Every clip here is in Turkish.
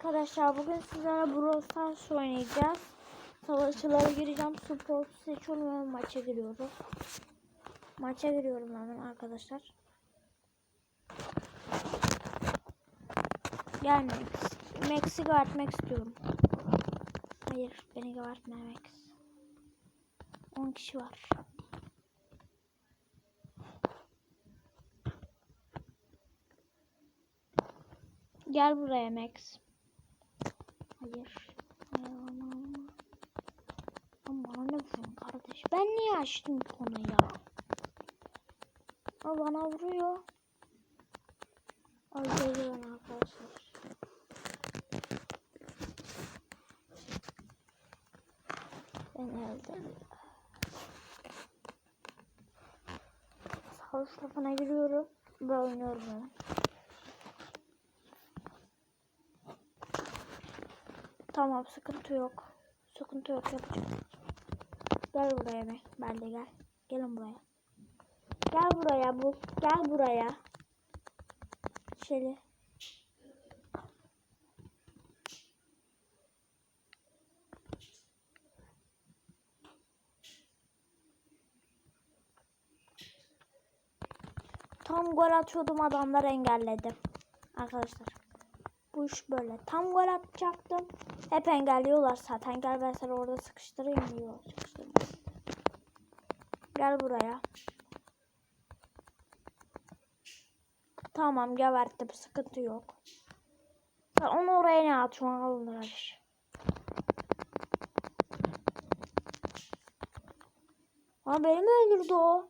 arkadaşlar bugün sizlerle Brawl Stars oynayacağız. Savaşçılara gireceğim. Spor seçiyorum maça giriyorum. Maça giriyorum hemen arkadaşlar. Gel Max. Max'i gebertmek istiyorum. Hayır beni gebertme Max. 10 kişi var. Gel buraya Max. Hayır. Hayır ama ama. Ama bana ne vuruyorsun kardeş? Ben niye açtım konuyu ya? O bana vuruyor. Öldürdü beni arkadaşlar. Beni öldürdü. Savaş tarafına giriyorum ve oynuyorum Tamam sıkıntı yok. Sıkıntı yok yapacağım. Gel buraya be. Ben de gel. Gelin buraya. Gel buraya bu. Gel buraya. Şöyle. Tam gol atıyordum adamlar engelledi. Arkadaşlar. Bu iş böyle. Tam gol atacaktım. Hep engelliyorlar zaten. Gel ben seni orada sıkıştırayım diyor. Sıkıştırma. Gel buraya. Tamam geberttim. Sıkıntı yok. Sen onu oraya ne atıyorsun? Alınır. Aa beni mi öldürdü o?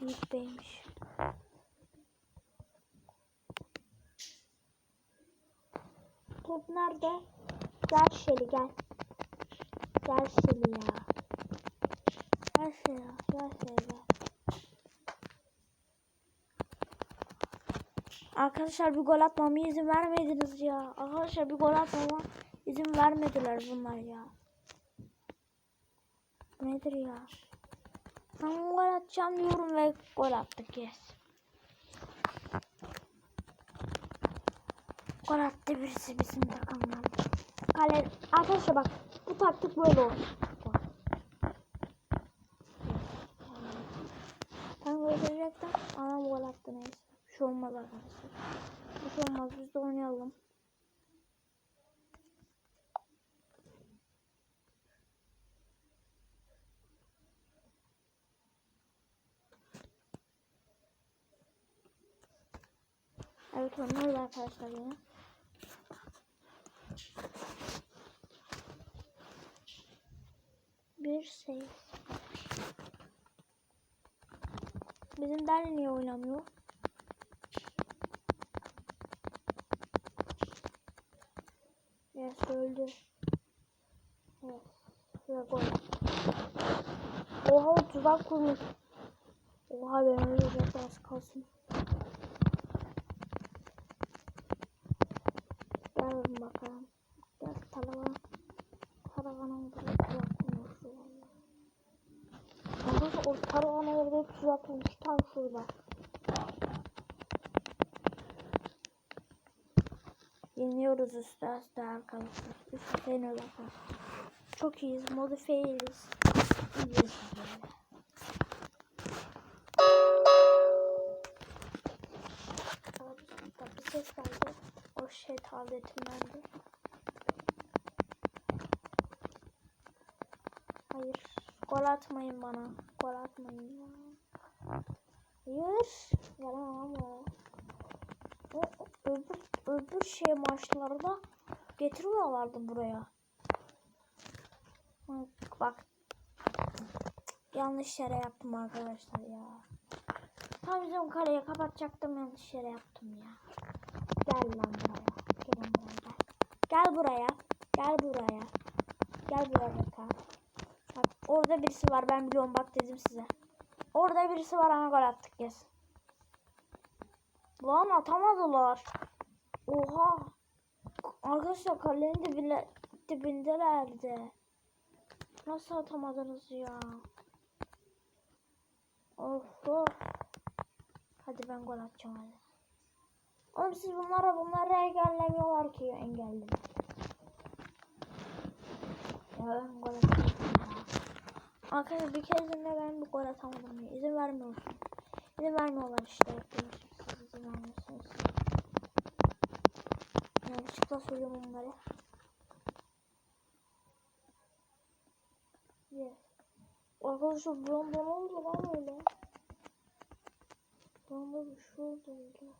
Yiğit Bey'miş. Top nerede? Gel Şeli gel. Gel Şeli ya. Gel Şeli. Gel Şeli gel. Arkadaşlar bir gol atmama izin vermediniz ya. Arkadaşlar bir gol atmama izin vermediler bunlar ya. Nedir ya? Ben gol atacağım diyorum ve gol attık yes. Gol attı birisi bizim takımdan. Kale arkadaşlar bak bu taktik böyle olur. Ben gol atacaktım. Anam gol attı neyse. Bir şey olmaz arkadaşlar. Bir şey olmaz biz de oynayalım. Evet onlar da arkadaşlar yine. Bir şey. Bizim derli niye oynamıyor? Yes öldü. Ve gol. Oha tuzak kurmuş. Oha ben ölecek az kalsın. Gel bakalım. Gel karavan. Karavanın burada tuzak kurmuş. Arkadaşlar o karavan orada tuzak kurmuş. Tam şurada. Yeniyoruz üstü üstü arkadaşlar. Üstü seni bakar. Çok iyiyiz. Modifiyeyiz. İyiyiz böyle. Ses geldi. O şey tabletimdendi. Hayır. Gol atmayın bana. Gol atmayın ya. Hayır. Yalan ama. O öbür, öbür şey maçlarda getiriyorlardı buraya. Bak. Yanlış yere yaptım arkadaşlar ya. Tam bizim kaleyi kapatacaktım yanlış yere yaptım ya. Gel lan buraya. Gelin buraya gel. Gel buraya. Gel buraya. Gel buraya bak. Orada birisi var ben biliyorum bak dedim size. Orada birisi var ama gol attık yes. Lan atamadılar. Oha. Arkadaşlar kalenin dibine, dibindelerdi. Nasıl atamadınız ya? Of of. Hadi ben gol atacağım hadi. Oğlum siz bunlara bunları engellemiyorlar ki engelli. Ya ben gol atamadım ya. Arkadaşlar bir kez de ben bir gol atamadım ya. İzin vermiyorsun. İzin vermiyorlar işte. Siz izin vermiyorsunuz. Yanlışlıkla söylüyorum onları. Yes. Arkadaşlar buram buram oldu lan öyle. Buramda bir şey oldu öyle.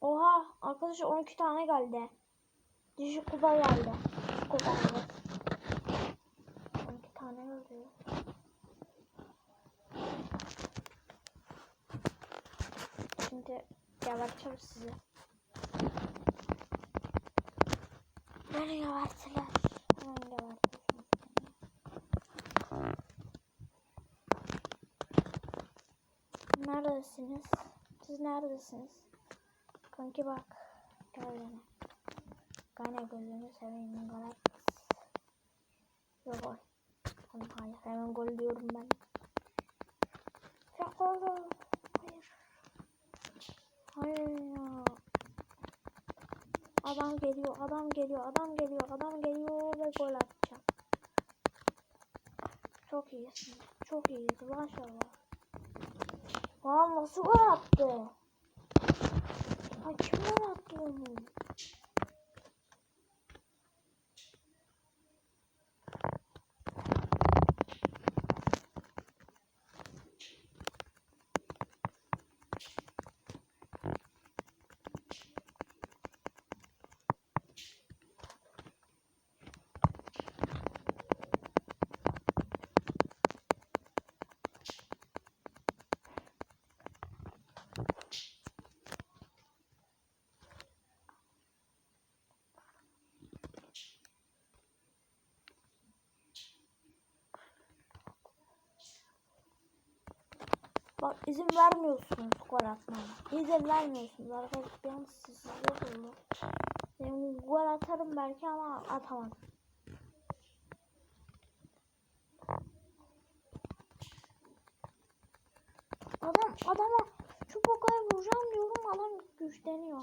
Oha arkadaşlar 12 tane geldi. Düşük kupa geldi. Kupa evet. 12 tane geldi. Şimdi geberteceğim sizi. Beni gebertiler. Hemen beni. Neredesiniz? Siz neredesiniz? Kanki bak. Gel beni. Gane gözünü seveyim Galatasaray. Yok gol. Oğlum hayır hemen gol diyorum ben. Gol. Hayır. Hayır ya. Adam geliyor, adam geliyor, adam geliyor, adam geliyor ve gol atacak. Çok iyisin. Çok iyisin maşallah. Aa nasıl gol attı? Ay kim gol attı onu? Bak izin vermiyorsunuz gol atmama. İzin vermiyorsunuz arkadaşlar. Bir an sizsizlik oldu. Ben gol atarım belki ama atamam. Adam adama pokaya vuracağım diyorum adam güçleniyor.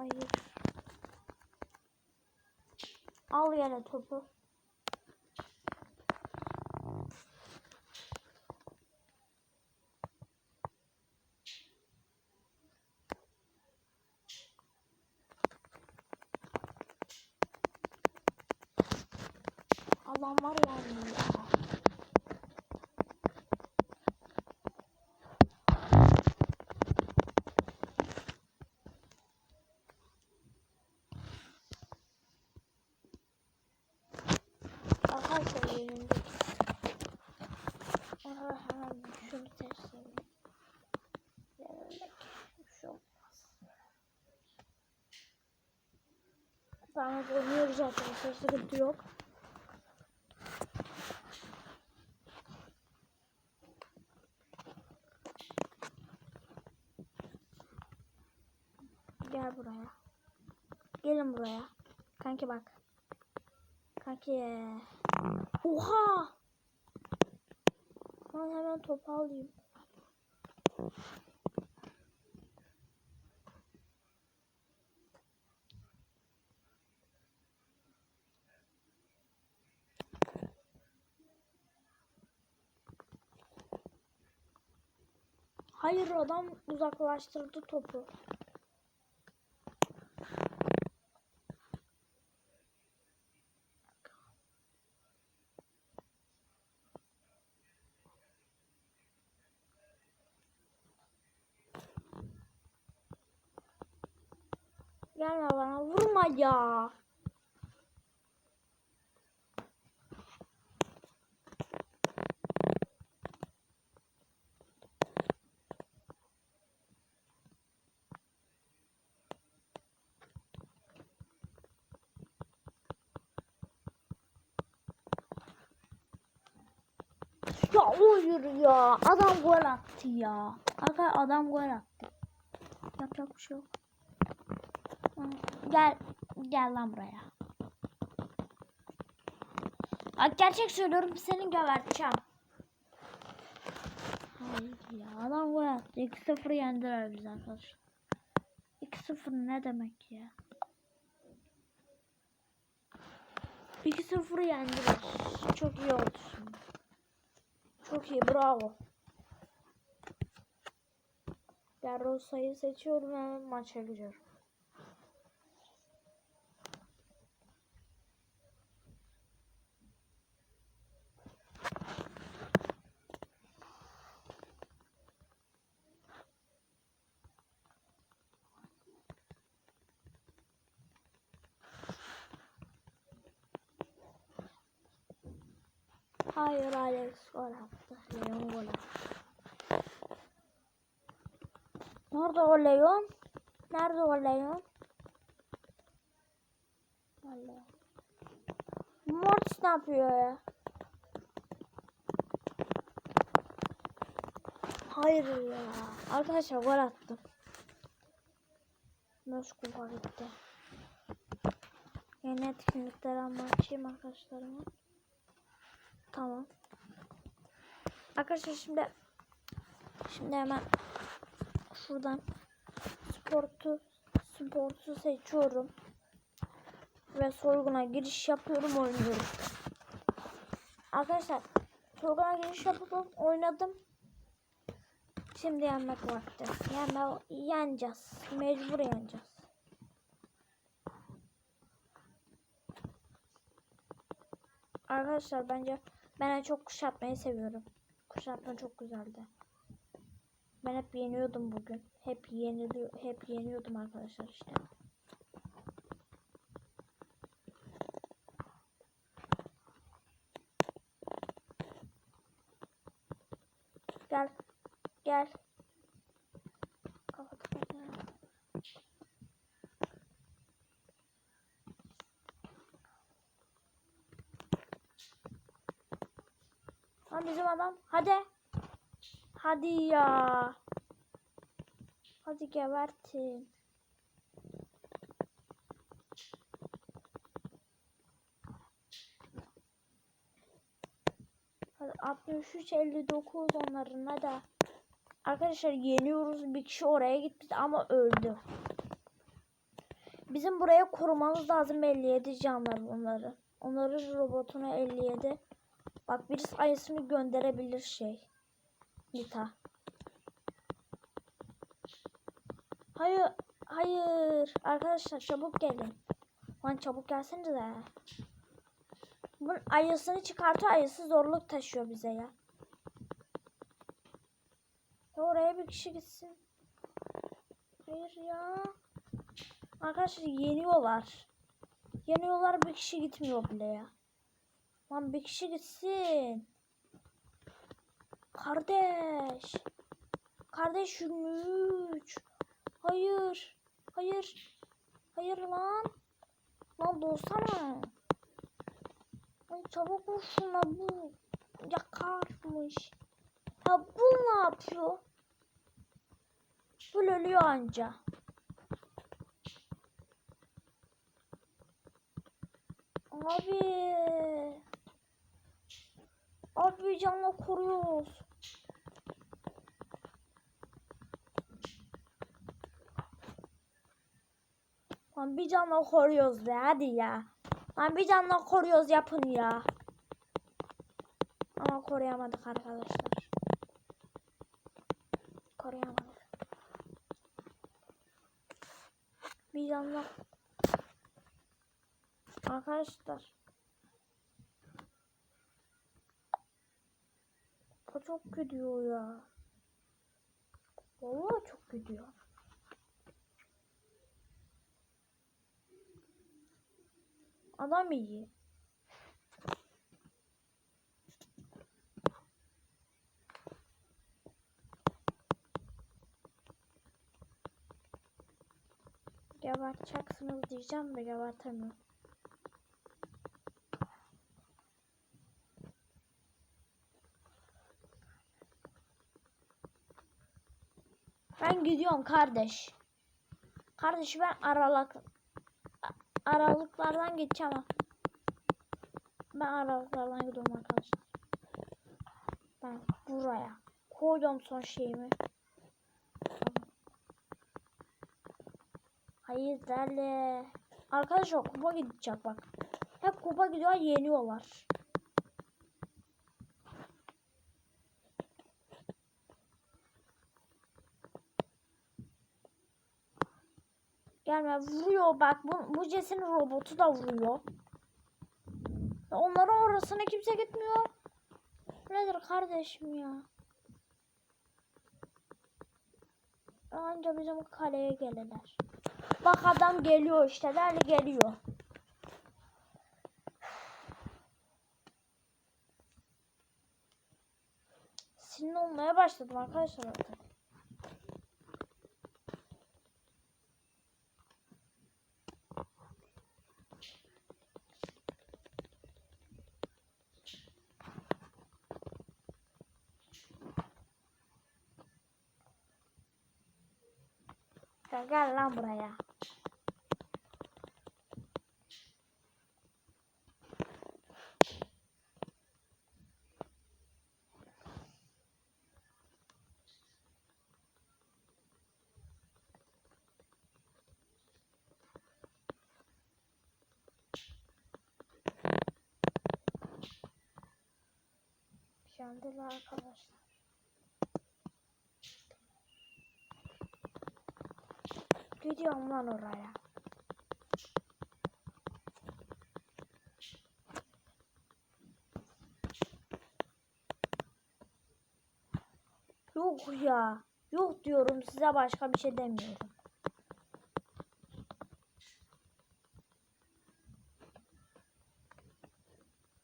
Hayır. Al yere topu. Adam var yani ya. Arkadaşlar yenildik. Aha, hemen şunu tersleyelim. Yenildik. Bir şey olmaz. Tamam oynuyoruz arkadaşlar sıkıntı yok. Gel buraya. Gelin buraya. Kanki bak. Kanki. Oha! Ben hemen topu alayım. Hayır adam uzaklaştırdı topu. Gelme bana vurma ya. Ya hayır ya. Adam gol attı ya. Arkadaşlar adam gol attı. Yapacak bir şey yok. Gel gel lan buraya. Bak gerçek söylüyorum seni geberteceğim. Hayır ya adam gol attı. 2-0 yendiler biz arkadaşlar. 2-0 ne demek ya? 2-0 yendiler. Çok iyi oldu şimdi. Çok iyi bravo. Garrosa'yı seçiyorum ve maça giriyorum. Hayır Alex gol attı. Leon gol attı. Nerede o Leon? Nerede o Leon? Vallahi. Mortis ne yapıyor ya? Hayır ya. Arkadaşlar gol attım. Nasıl kupa gitti? Yeni etkinlikleri ama açayım arkadaşlarıma. Tamam. Arkadaşlar şimdi şimdi hemen şuradan sportu sportu seçiyorum ve soyguna giriş yapıyorum oynuyorum. Arkadaşlar soyguna giriş yapıp oynadım. Şimdi yenmek vakti. Yenme, yeneceğiz. Mecbur yeneceğiz. Arkadaşlar bence ben en çok kuşatmayı seviyorum. Kuşatma çok güzeldi. Ben hep yeniyordum bugün. Hep yeniliyor, hep yeniyordum arkadaşlar işte. Gel. Gel. Lan bizim adam. Hadi. Hadi ya. Hadi gebertin. Hadi 63 59 onların da. Arkadaşlar yeniyoruz. Bir kişi oraya gitti ama öldü. Bizim buraya korumamız lazım 57 canlar bunları. Onların robotuna 57. Bak birisi ayısını gönderebilir şey. Nita. Hayır. Hayır. Arkadaşlar çabuk gelin. Lan çabuk gelsenize de. Bunun ayısını çıkartıyor. Ayısı zorluk taşıyor bize ya. Ya oraya bir kişi gitsin. Hayır ya. Arkadaşlar yeniyorlar. Yeniyorlar bir kişi gitmiyor bile ya. Lan bir kişi gitsin. Kardeş. Kardeş 23. Hayır. Hayır. Hayır lan. Lan doğsana. Ay çabuk vur şuna bu. Yakarmış. Ya bu ne yapıyor? Bu ölüyor anca. Abi. Abi canla koruyoruz. Lan bir canla koruyoruz be hadi ya. Lan bir canla koruyoruz yapın ya. Ama koruyamadık arkadaşlar. Koruyamadık. Bir canla Arkadaşlar. O çok gidiyor ya. Vallahi çok gidiyor. Adam iyi. Geberteceksiniz diyeceğim de gebertemiyorum. Ben gidiyorum kardeş. Kardeş ben aralak aralıklardan geçeceğim. Ben aralıklardan gidiyorum arkadaşlar. Ben buraya koydum son şeyimi. Hayır derle. Arkadaşlar kupa gidecek bak. Hep kupa gidiyor yeniyorlar. Gelme vuruyor bak bu, bu Jesse'nin robotu da vuruyor. Onların orasına kimse gitmiyor. Nedir kardeşim ya? Anca bizim kaleye gelirler. Bak adam geliyor işte derli geliyor. Sinir olmaya başladım arkadaşlar artık. Gel, gel lan buraya. Yandılar arkadaşlar. Gidiyorum lan oraya. Yok ya. Yok diyorum size başka bir şey demiyorum.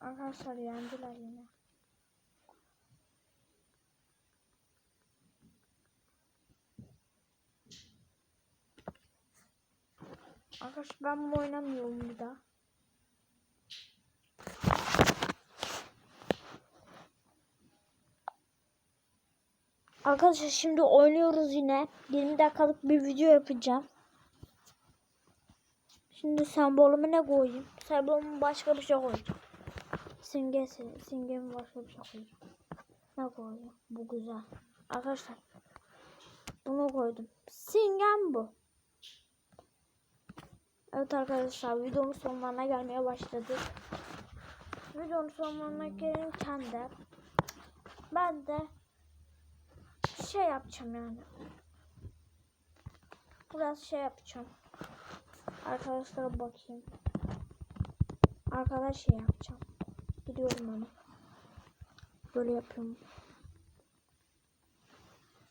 Arkadaşlar yendiler yine. Arkadaşlar ben bu oynamıyorum bir daha. Arkadaşlar şimdi oynuyoruz yine. 20 dakikalık bir video yapacağım. Şimdi sembolümü ne koyayım? Sembolümü başka bir şey koyacağım. Simgesi, simgemi başka bir şey koyacağım. Ne koyayım? Bu güzel. Arkadaşlar bunu koydum. Simgem bu. Evet arkadaşlar videonun sonlarına gelmeye başladık. Videonun sonlarına gelirken de ben de şey yapacağım yani. Biraz şey yapacağım. Arkadaşlara bakayım. Arkadaş şey yapacağım. Gidiyorum hani. Böyle yapıyorum.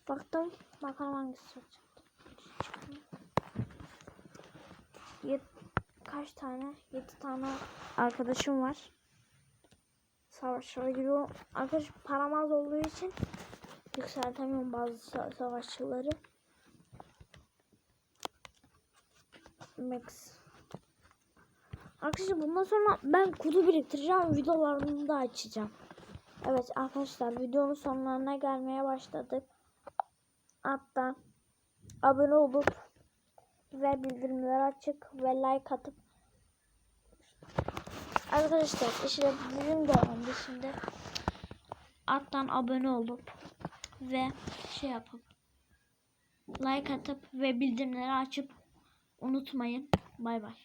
Baktım. Bakalım hangisi olacak. Yet kaç tane? 7 tane arkadaşım var. Savaşlara giriyor. Arkadaş param az olduğu için yükseltemiyorum bazı sa- savaşçıları. Max. Arkadaşlar bundan sonra ben kutu biriktireceğim. Videolarını da açacağım. Evet arkadaşlar videonun sonlarına gelmeye başladık. Hatta abone olup ve bildirimleri açık ve like atıp Arkadaşlar işte bizim de oldu şimdi. Alttan abone olup ve şey yapıp like atıp ve bildirimleri açıp unutmayın. Bay bay.